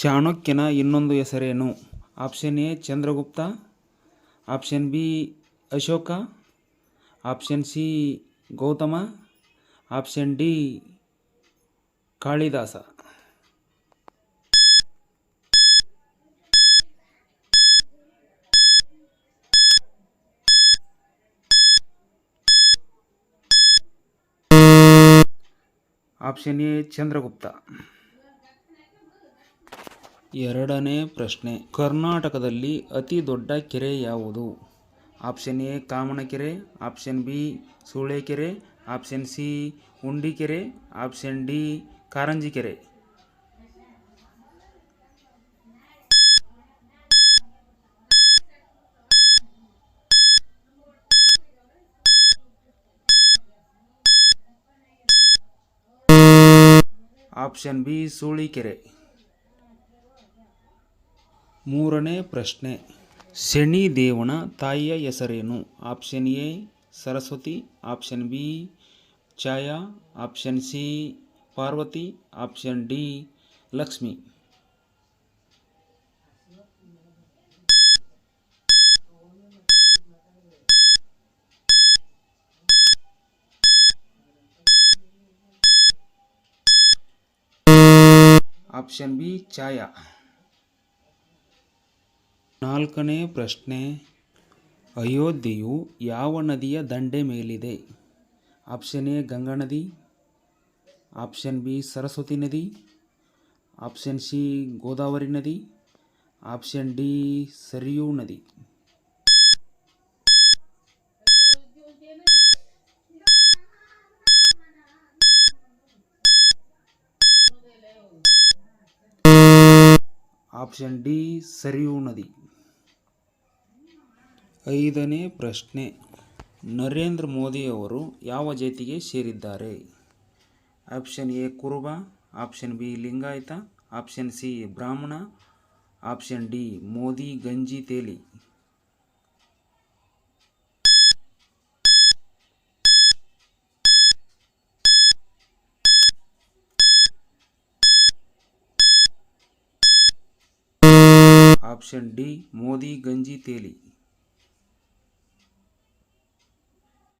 ಚಾಣಕ್ಯನ ಇನ್ನೊಂದು ಹೆಸರೇನು? Option A, Chandragupta. Option B, Ashoka. Option C, Gautama. Option D, Kalidasa. Option A, Chandragupta. ಎರಡನೇ ಪ್ರಶ್ನೆ. ಕರ್ನಾಟಕದಲ್ಲಿ ಅತಿ ದೊಡ್ಡ ಕೆರೆ ಯಾವುದು? Option A, Kamanakere, option B, Sulekere, option C Undikere option D, Karanjikere. Option B, Sulikere. ಮೂರನೇ ಪ್ರಶ್ನೆ. ಶನಿ ದೇವನ ತಾಯಿಯ ಹೆಸರೇನು? Option A, Saraswati. Option B, Chhaya. Option C, Parvati. Option D, Lakshmi. Option B, Chhaya. ನಾಲ್ಕನೇ ಪ್ರಶ್ನೆ, ಅಯೋಧ್ಯೆಯು ಯಾವ ನದಿಯ ದಂಡೆ ಮೇಲಿದೆ? ಆಪ್ಷನ್ ಎ, ಗಂಗಾ ನದಿ. ಆಪ್ಷನ್ ಬಿ, ಸರಸ್ವತಿ ನದಿ. ಆಪ್ಷನ್ ಸಿ, ಗೋದಾವರಿ ನದಿ. ಆಪ್ಷನ್ ಡಿ, ಸರಿಯೂ ನದಿ. ಆಪ್ಷನ್ ಡಿ, ಸರಿಯೂ ನದಿ. ಐದನೇ ಪ್ರಶ್ನೆ. ನರೇಂದ್ರ ಮೋದಿಯವರು ಯಾವ ಜಾತಿಗೆ ಸೇರಿದ್ದಾರೆ? Option A, Kuruba. Option B, Lingayat. Option C, Brahmana. Option D, Modi Ganji Teli. Option D, Modi ಗಂಜಿ ತೇಲಿ.